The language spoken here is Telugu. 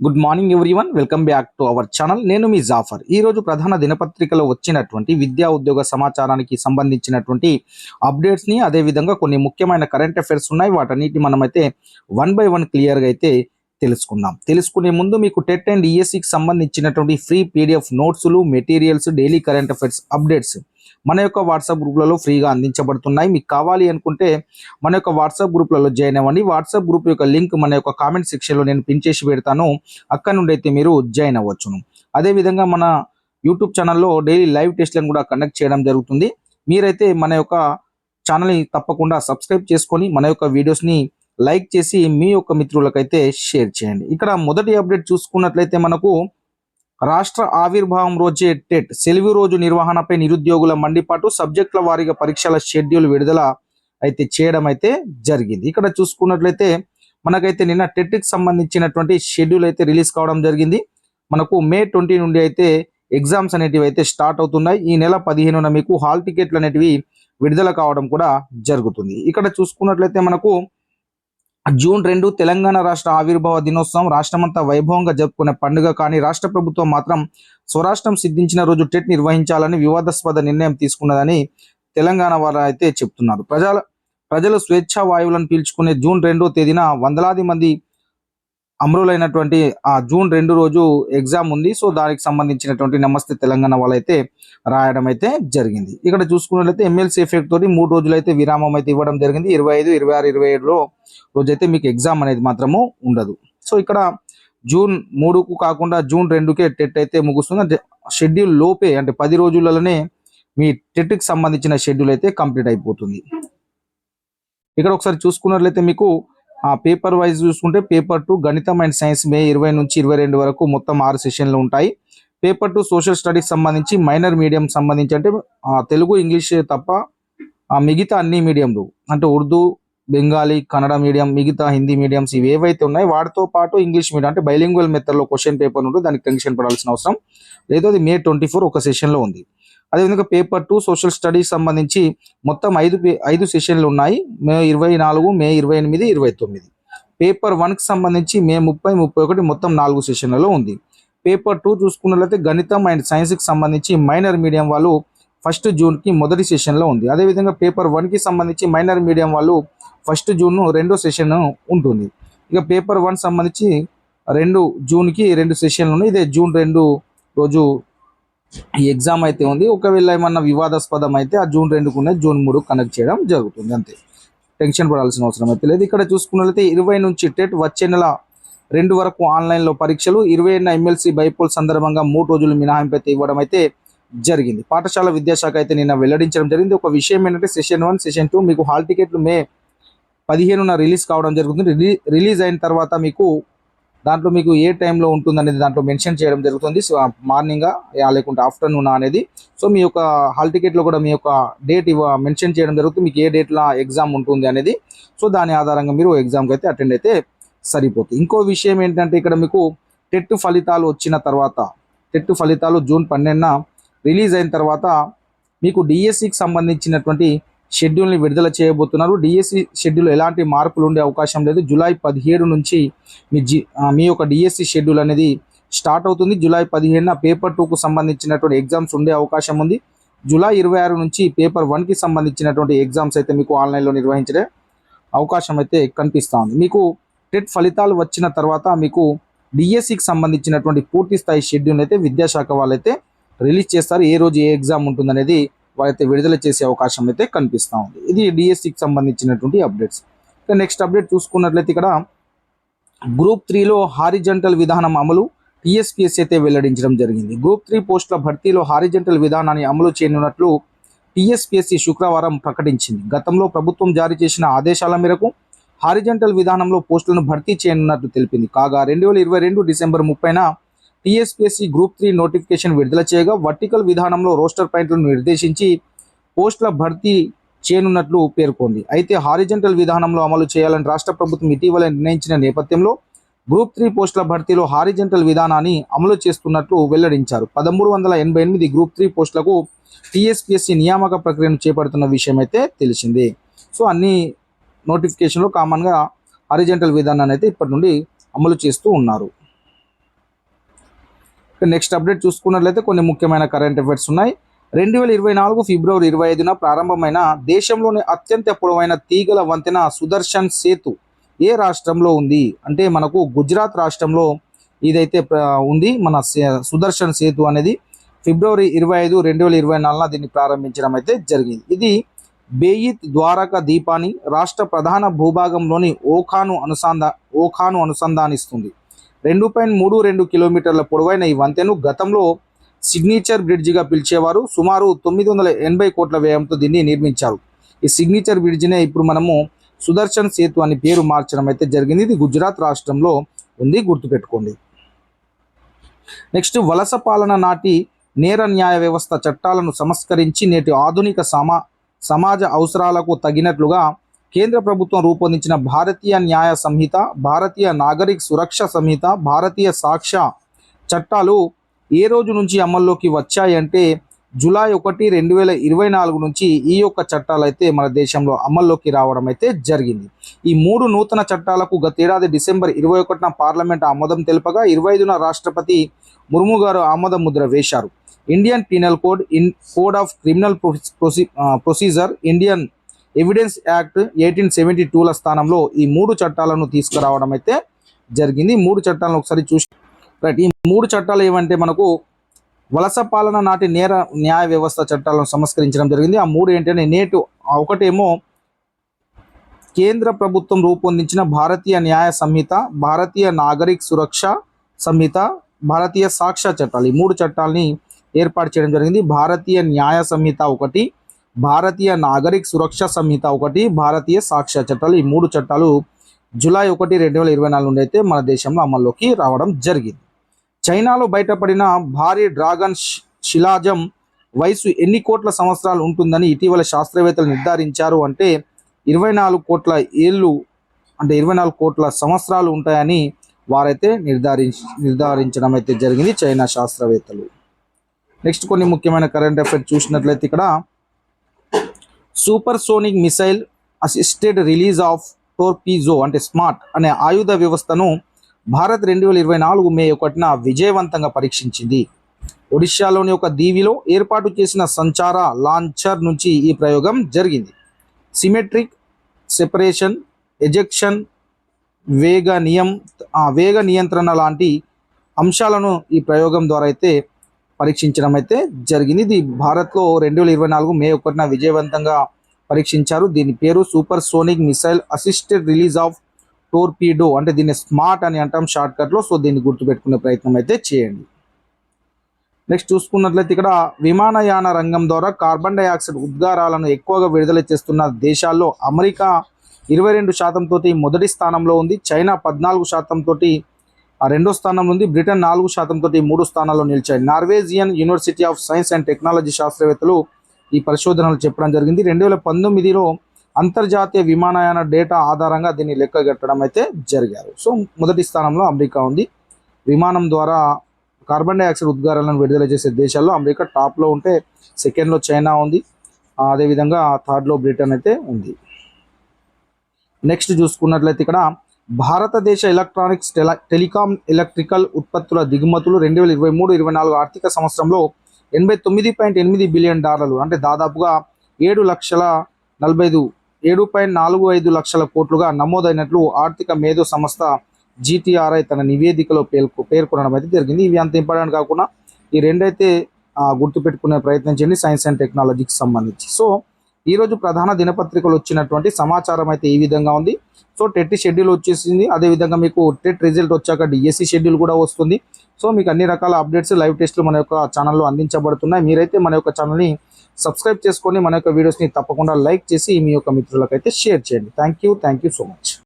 Good morning everyone welcome back to our channel నేను మీ జాఫర్. ఈ రోజు ప్రధాన దినపత్రికలో వచ్చినటువంటి విద్యా ఉద్యోగ సమాచారానికి సంబంధించినటువంటి అప్డేట్స్ని అదే విధంగా కొన్ని ముఖ్యమైన కరెంట్ అఫైర్స్ ఉన్నాయి. వాటన్నిటి మనమైతే వన్ బై వన్ క్లియర్గా అయితే తెలుసుకుందాం. తెలుసుకునే ముందు మీకు టెట్ అండ్ ఈఎస్సికి సంబంధించినటువంటి ఫ్రీ పీడిఎఫ్ నోట్స్లు materials daily current affairs updates మన యొక్క వాట్సాప్ గ్రూప్లలో ఫ్రీగా అందించబడుతున్నాయి. మీకు కావాలి అనుకుంటే మన యొక్క వాట్సాప్ గ్రూప్లలో జాయిన్ అవ్వండి. వాట్సాప్ గ్రూప్ యొక్క లింక్ మన యొక్క కామెంట్ సెక్షన్లో నేను పిన్ చేసి పెడతాను. అక్కడ నుండి అయితే మీరు జాయిన్ అవ్వచ్చును. అదేవిధంగా మన యూట్యూబ్ ఛానల్లో డైలీ లైవ్ టెస్ట్లను కూడా కండక్ట్ చేయడం జరుగుతుంది. మీరైతే మన యొక్క ఛానల్ని తప్పకుండా సబ్స్క్రైబ్ చేసుకొని మన యొక్క వీడియోస్ని లైక్ చేసి మీ యొక్క మిత్రులకైతే షేర్ చేయండి. ఇక్కడ మొదటి అప్డేట్ చూసుకున్నట్లయితే మనకు రాష్ట్ర ఆవిర్భావం రోజే టెట్ సెలవు రోజు నిర్వహణపై నిరుద్యోగుల మండిపాటు సబ్జెక్టుల వారీగా పరీక్షల షెడ్యూల్ విడుదల అయితే చేయడం అయితే జరిగింది. ఇక్కడ చూసుకున్నట్లయితే మనకైతే నిన్న టెట్కి సంబంధించినటువంటి షెడ్యూల్ అయితే రిలీజ్ కావడం జరిగింది. మనకు మే ట్వంటీ నుండి అయితే ఎగ్జామ్స్ అనేటివి అయితే స్టార్ట్ అవుతున్నాయి. ఈ నెల పదిహేనున మీకు హాల్ టికెట్లు అనేటివి విడుదల కావడం కూడా జరుగుతుంది. ఇక్కడ చూసుకున్నట్లయితే మనకు జూన్ రెండు తెలంగాణ రాష్ట్ర ఆవిర్భావ దినోత్సవం రాష్ట్రమంతా వైభవంగా జరుపుకునే పండుగ కానీ రాష్ట్ర ప్రభుత్వం మాత్రం స్వరాష్ట్రం సిద్ధించిన రోజు టెట్ నిర్వహించాలని వివాదాస్పద నిర్ణయం తీసుకున్నదని తెలంగాణ వారు అయితే చెప్తున్నారు. ప్రజల ప్రజలు స్వేచ్ఛా వాయువులను పీల్చుకునే జూన్ రెండో తేదీన వందలాది మంది అమరులైనటువంటి ఆ జూన్ రెండు రోజు ఎగ్జామ్ ఉంది. సో దానికి సంబంధించినటువంటి నమస్తే తెలంగాణ వాళ్ళైతే రాయడం అయితే జరిగింది. ఇక్కడ చూసుకున్నట్లయితే ఎమ్మెల్సీ ఎఫెక్ట్ తోటి మూడు రోజులు అయితే విరామం అయితే ఇవ్వడం జరిగింది. ఇరవై ఐదు ఇరవై ఆరు ఇరవై ఏడులో రోజైతే మీకు ఎగ్జామ్ అనేది మాత్రము ఉండదు. సో ఇక్కడ జూన్ మూడుకు కాకుండా జూన్ రెండుకే టెట్ అయితే ముగుస్తుంది. షెడ్యూల్ లోపే అంటే పది రోజులలోనే మీ టెట్కి సంబంధించిన షెడ్యూల్ అయితే కంప్లీట్ అయిపోతుంది. ఇక్కడ ఒకసారి చూసుకున్నట్లయితే మీకు పేపర్ వైజ్ చూసుకుంటే పేపర్ టూ గణితం అండ్ సైన్స్ మే ఇరవై నుంచి ఇరవై రెండు వరకు మొత్తం ఆరు సెషన్లు ఉంటాయి. పేపర్ టూ సోషల్ స్టడీస్ సంబంధించి మైనర్ మీడియం సంబంధించి అంటే తెలుగు ఇంగ్లీష్ తప్ప ఆ, మిగతా అన్ని మీడియంలు అంటే ఉర్దూ బెంగాలీ కన్నడ మీడియం మిగతా హిందీ మీడియంస్ ఇవి ఏవైతే ఉన్నాయో వాటితో పాటు ఇంగ్లీష్ మీడియం అంటే బైలింగ్వల్ మెథడ్లో క్వశ్చన్ పేపర్ ఉంటుంది దానికి టెన్షన్ పడాల్సిన అవసరం. లేదు అది మే ట్వంటీ ఫోర్ ఒక సెషన్లో ఉంది. అదేవిధంగా పేపర్ టూ సోషల్ స్టడీస్ సంబంధించి మొత్తం ఐదు ఐదు సెషన్లు ఉన్నాయి. మే ఇరవై నాలుగు మే ఇరవై ఎనిమిది ఇరవై తొమ్మిది. పేపర్ వన్కి సంబంధించి మే ముప్పై ముప్పై ఒకటి మొత్తం నాలుగు సెషన్లలో ఉంది. పేపర్ టూ చూసుకున్నట్లయితే గణితం అండ్ సైన్స్కి సంబంధించి మైనర్ మీడియం వాళ్ళు ఫస్ట్ జూన్కి మొదటి సెషన్లో ఉంది. అదేవిధంగా పేపర్ వన్కి సంబంధించి మైనర్ మీడియం వాళ్ళు ఫస్ట్ జూన్ రెండో సెషన్ ఉంటుంది. ఇక పేపర్ వన్ సంబంధించి రెండు జూన్కి రెండు సెషన్లు ఉన్నాయి. ఇదే జూన్ రెండు రోజు ఈ ఎగ్జామ్ అయితే ఉంది. ఒకవేళ ఏమన్నా వివాదాస్పదం అయితే ఆ జూన్ రెండుకునే జూన్ మూడు కనెక్ట్ చేయడం జరుగుతుంది. అంతే. టెన్షన్ పడాల్సిన అవసరం అయితే లేదు. ఇక్కడ చూసుకున్నట్లయితే ఇరవై నుంచి టెట్ వచ్చే నెల రెండు వరకు ఆన్లైన్లో పరీక్షలు ఇరవై ఎన్న ఎమ్మెల్సీ బైపోల్ సందర్భంగా మూడు రోజులు మినహాయింపు అయితే ఇవ్వడం అయితే జరిగింది. పాఠశాల విద్యాశాఖ అయితే నిన్న వెల్లడించడం జరిగింది. ఒక విషయం ఏంటంటే సెషన్ వన్ సెషన్ టూ మీకు హాల్ టికెట్లు మే పదిహేనున రిలీజ్ కావడం జరుగుతుంది. రిలీ- రిలీజ్ అయిన తర్వాత మీకు దాంట్లో మీకు ఏ టైంలో ఉంటుంది అనేది దాంట్లో మెన్షన్ చేయడం జరుగుతుంది. సో మార్నింగా లేకుంటే ఆఫ్టర్నూన్ అనేది. సో మీ యొక్క హాల్ టికెట్లో కూడా మీ యొక్క డేట్ ఇవ్వ మెన్షన్ చేయడం జరుగుతుంది. మీకు ఏ డేట్లో ఎగ్జామ్ ఉంటుంది అనేది. సో దాని ఆధారంగా మీరు ఎగ్జామ్కి అయితే అటెండ్ అయితే సరిపోతుంది. ఇంకో విషయం ఏంటంటే ఇక్కడ మీకు టెట్ ఫలితాలు వచ్చిన తర్వాత టెట్ ఫలితాలు జూన్ పన్నెండున రిలీజ్ అయిన తర్వాత మీకు డిఎస్సికి సంబంధించినటువంటి షెడ్యూల్ని విడుదల చేయబోతున్నారు. డిఎస్సి షెడ్యూల్ ఎలాంటి మార్పులు ఉండే అవకాశం లేదు. జూలై పదిహేడు నుంచి మీ జి మీ యొక్క డిఎస్సి షెడ్యూల్ అనేది స్టార్ట్ అవుతుంది. జూలై పదిహేడున పేపర్ టూకు సంబంధించినటువంటి ఎగ్జామ్స్ ఉండే అవకాశం ఉంది. జూలై ఇరవై ఆరు నుంచి పేపర్ వన్కి సంబంధించినటువంటి ఎగ్జామ్స్ అయితే మీకు ఆన్లైన్లో నిర్వహించే అవకాశం అయితే కనిపిస్తూ ఉంది మీకు టెట్ ఫలితాలు వచ్చిన తర్వాత మీకు డిఎస్సికి సంబంధించినటువంటి పూర్తి స్థాయి షెడ్యూల్ అయితే విద్యాశాఖ వాళ్ళైతే రిలీజ్ చేస్తారు. ఏ రోజు ఏ ఎగ్జామ్ ఉంటుందనేది వాళ్ళైతే విడుదల చేసే అవకాశం అయితే కనిపిస్తూ ఉంది. ఇది డిఎస్సికి సంబంధించినటువంటి అప్డేట్స్. ఇక నెక్స్ట్ అప్డేట్ చూసుకున్నట్లయితే ఇక్కడ గ్రూప్ త్రీలో హారిజంటల్ విధానం అమలు టీఎస్పీఎస్ అయితే వెల్లడించడం జరిగింది. గ్రూప్ త్రీ పోస్టుల భర్తీలో హారిజంటల్ విధానాన్ని అమలు చేయనున్నట్లు టీఎస్పీఎస్సీ శుక్రవారం ప్రకటించింది. గతంలో ప్రభుత్వం జారీ చేసిన ఆదేశాల మేరకు హారిజంటల్ విధానంలో పోస్టులను భర్తీ చేయనున్నట్లు తెలిపింది. కాగా రెండు వేల ఇరవై రెండు డిసెంబర్ ముప్పైన టీఎస్పీఎస్సీ గ్రూప్ త్రీ నోటిఫికేషన్ విడుదల చేయగా వర్టికల్ విధానంలో రోస్టర్ పాయింట్లను నిర్దేశించి పోస్టుల భర్తీ చేయనున్నట్లు పేర్కొంది. అయితే హారిజెంటల్ విధానంలో అమలు చేయాలని రాష్ట్ర ప్రభుత్వం ఇటీవల నిర్ణయించిన నేపథ్యంలో గ్రూప్ త్రీ పోస్టుల భర్తీలో హారిజెంటల్ విధానాన్ని అమలు చేస్తున్నట్లు వెల్లడించారు. పదమూడు వందల ఎనభై ఎనిమిది గ్రూప్ త్రీ పోస్టులకు టీఎస్పీఎస్సీ నియామక ప్రక్రియను చేపడుతున్న విషయం అయితే తెలిసిందే. సో అన్ని నోటిఫికేషన్లో కామన్గా హారిజెంటల్ విధానాన్ని అయితే ఇప్పటి నుండి అమలు చేస్తూ ఉన్నారు. నెక్స్ట్ అప్డేట్ చూసుకున్నట్లయితే కొన్ని ముఖ్యమైన కరెంట్ అఫైర్స్ ఉన్నాయి. రెండు వేల ఇరవై నాలుగు ఫిబ్రవరి ఇరవై ఐదున ప్రారంభమైన దేశంలోని అత్యంత పొడవైన తీగల వంతెన సుదర్శన్ సేతు ఏ రాష్ట్రంలో ఉంది? అంటే మనకు గుజరాత్ రాష్ట్రంలో ఇదైతే ఉంది. మన సుదర్శన్ సేతు అనేది ఫిబ్రవరి ఇరవై ఐదు రెండు వేల ఇరవై నాలుగున దీన్ని ప్రారంభించడం అయితే జరిగింది. ఇది బేయిత్ ద్వారక దీపాన్ని రాష్ట్ర ప్రధాన భూభాగంలోని ఓఖాను అనుసంధా ఓఖాను అనుసంధానిస్తుంది. రెండు పాయింట్ మూడు రెండు కిలోమీటర్ల పొడవైన ఈ వంతెను గతంలో సిగ్నేచర్ బ్రిడ్జిగా పిలిచేవారు. సుమారు తొమ్మిది వందల ఎనభై కోట్ల వ్యయంతో దీన్ని నిర్మించారు. ఈ సిగ్నేచర్ బ్రిడ్జినే ఇప్పుడు మనము సుదర్శన్ సేతు అని పేరు మార్చడం అయితే జరిగింది. ఇది గుజరాత్ రాష్ట్రంలో ఉంది గుర్తుపెట్టుకోండి. నెక్స్ట్ వలస పాలన నాటి నేర న్యాయ వ్యవస్థ చట్టాలను సంస్కరించి నేటి ఆధునిక సమా సమాజ అవసరాలకు తగినట్లుగా కేంద్ర ప్రభుత్వం రూపొందించిన భారతీయ న్యాయ సంహిత భారతీయ నాగరిక సురక్ష సంహిత భారతీయ సాక్ష్య చట్టాలు ఏ రోజు నుంచి అమల్లోకి వచ్చాయంటే జూలై ఒకటి రెండు వేల ఇరవై నాలుగు నుంచి ఈ యొక్క చట్టాలు అయితే మన దేశంలో అమల్లోకి రావడం అయితే జరిగింది. ఈ మూడు నూతన చట్టాలకు గతేడాది డిసెంబర్ ఇరవై ఒకటిన పార్లమెంట్ ఆమోదం తెలుపగా ఇరవై ఐదున రాష్ట్రపతి ముర్ము గారు ఆమోద ముద్ర వేశారు. Indian penal code in code of criminal ప్రొసీ procedure Indian evidence act eighteen seventy టూల స్థానంలో ఈ మూడు చట్టాలను తీసుకురావడం అయితే జరిగింది మూడు చట్టాలను ఒకసారి చూసి రైట్ ఈ మూడు చట్టాలు ఏమంటే మనకు వలస పాలన నాటి నేర న్యాయ వ్యవస్థ చట్టాలను సంస్కరించడం జరిగింది. ఆ మూడు ఏంటంటే నేటు ఒకటేమో కేంద్ర ప్రభుత్వం రూపొందించిన భారతీయ న్యాయ సంహిత భారతీయ నాగరిక సురక్ష సంహిత భారతీయ సాక్ష్య చట్టాలు. ఈ మూడు చట్టాలని ఏర్పాటు చేయడం జరిగింది. భారతీయ న్యాయ సంహిత ఒకటి భారతీయ నాగరిక సురక్ష సంహిత ఒకటి భారతీయ సాక్ష్య చట్టాలు ఈ మూడు చట్టాలు జూలై ఒకటి రెండు వేల ఇరవై నాలుగు నుండి అయితే మన దేశంలో అమల్లోకి రావడం జరిగింది. చైనాలో బయటపడిన భారీ డ్రాగన్ శిలాజం వయసు ఎన్ని కోట్ల సంవత్సరాలు ఉంటుందని ఇటీవల శాస్త్రవేత్తలు నిర్ధారించారు అంటే ఇరవై నాలుగు కోట్ల ఏళ్ళు అంటే ఇరవై నాలుగు కోట్ల సంవత్సరాలు ఉంటాయని వారైతే నిర్ధారించి నిర్ధారించడం అయితే జరిగింది చైనా శాస్త్రవేత్తలు. నెక్స్ట్ కొన్ని ముఖ్యమైన కరెంట్ అఫైర్ చూసినట్లయితే ఇక్కడ supersonic missile assisted release of torpedo అంటే స్మార్ట్ అనే ఆయుధ వ్యవస్థను భారత్ రెండు వేల ఇరవై నాలుగు మే ఒకటిన విజయవంతంగా పరీక్షించింది. ఒడిశాలోని ఒక దీవిలో ఏర్పాటు చేసిన సంచార లాంచర్ నుంచి ఈ ప్రయోగం జరిగింది. సిమెట్రిక్ సెపరేషన్ ఎజెక్షన్ వేగ నియం వేగ నియంత్రణ లాంటి అంశాలను ఈ ప్రయోగం ద్వారా అయితే పరీక్షించడం అయితే జరిగింది. ఇది భారత్లో రెండు వేల ఇరవై నాలుగు మే ఒకటిన విజయవంతంగా పరీక్షించారు. దీని పేరు supersonic missile assisted release of torpedo అంటే దీన్ని స్మార్ట్ అని అంటాం షార్ట్ కట్లో సో దీన్ని గుర్తుపెట్టుకునే ప్రయత్నం అయితే చేయండి. నెక్స్ట్ చూసుకున్నట్లయితే ఇక్కడ విమానయాన రంగం ద్వారా కార్బన్ డైఆక్సైడ్ ఉద్గారాలను ఎక్కువగా విడుదల చేస్తున్న దేశాల్లో అమెరికా ఇరవై రెండు శాతంతో మొదటి స్థానంలో ఉంది. చైనా పద్నాలుగు శాతంతో రెండో స్థానం ఉంది. బ్రిటన్ నాలుగు శాతంతో మూడు స్థానాల్లో నిలిచాయి. Norwegian university of science and technology శాస్త్రవేత్తలు ఈ పరిశోధనలు చెప్పడం జరిగింది. రెండు వేల పంతొమ్మిదిలో అంతర్జాతీయ విమానయాన డేటా ఆధారంగా దీన్ని లెక్కగట్టడం అయితే జరిగారు. సో మొదటి స్థానంలో అమెరికా ఉంది. విమానం ద్వారా కార్బన్ డైఆక్సైడ్ ఉద్గారాలను విడుదల చేసే దేశాల్లో అమెరికా టాప్లో ఉంటే సెకండ్లో చైనా ఉంది. అదేవిధంగా థర్డ్లో బ్రిటన్ అయితే ఉంది. నెక్స్ట్ చూసుకున్నట్లయితే ఇక్కడ భారతదేశ ఎలక్ట్రానిక్స్ టెల టెలికాం ఎలక్ట్రికల్ ఉత్పత్తుల దిగుమతులు రెండు వేల ఇరవై మూడు ఇరవై నాలుగు ఆర్థిక సంవత్సరంలో ఎనభై తొమ్మిది పాయింట్ ఎనిమిది బిలియన్ డాలర్లు అంటే దాదాపుగా ఏడు లక్షల నలభై ఐదు ఏడు పాయింట్ నాలుగు ఐదు లక్షల కోట్లుగా నమోదైనట్లు ఆర్థిక మేధో సంస్థ జీటీఆర్ఐ తన నివేదికలో పేర్కొ పేర్కొనడం అయితే జరిగింది. ఇవి అంత ఇంపార్టెంట్ కాకుండా ఈ రెండైతే గుర్తుపెట్టుకునే ప్రయత్నం చేయండి సైన్స్ అండ్ టెక్నాలజీకి సంబంధించి. సో ఈరోజు ప్రధాన దినపత్రికలు వచ్చినటువంటి సమాచారం అయితే ఈ విధంగా ఉంది. సో టెట్ షెడ్యూల్ వచ్చేసింది. అదేవిధంగా మీకు టెట్ రిజల్ట్ వచ్చాక డిఎస్సి షెడ్యూల్ కూడా వస్తుంది. సో మీకు అన్ని రకాల అప్డేట్స్ లైవ్ టెస్ట్లు మన యొక్క ఛానల్లో అందించబడుతున్నాయి. మీరైతే మన యొక్క ఛానల్ని సబ్స్క్రైబ్ చేసుకొని మన యొక్క వీడియోస్ని తప్పకుండా లైక్ చేసి మీ యొక్క మిత్రులకైతే షేర్ చేయండి. Thank you. Thank you so much.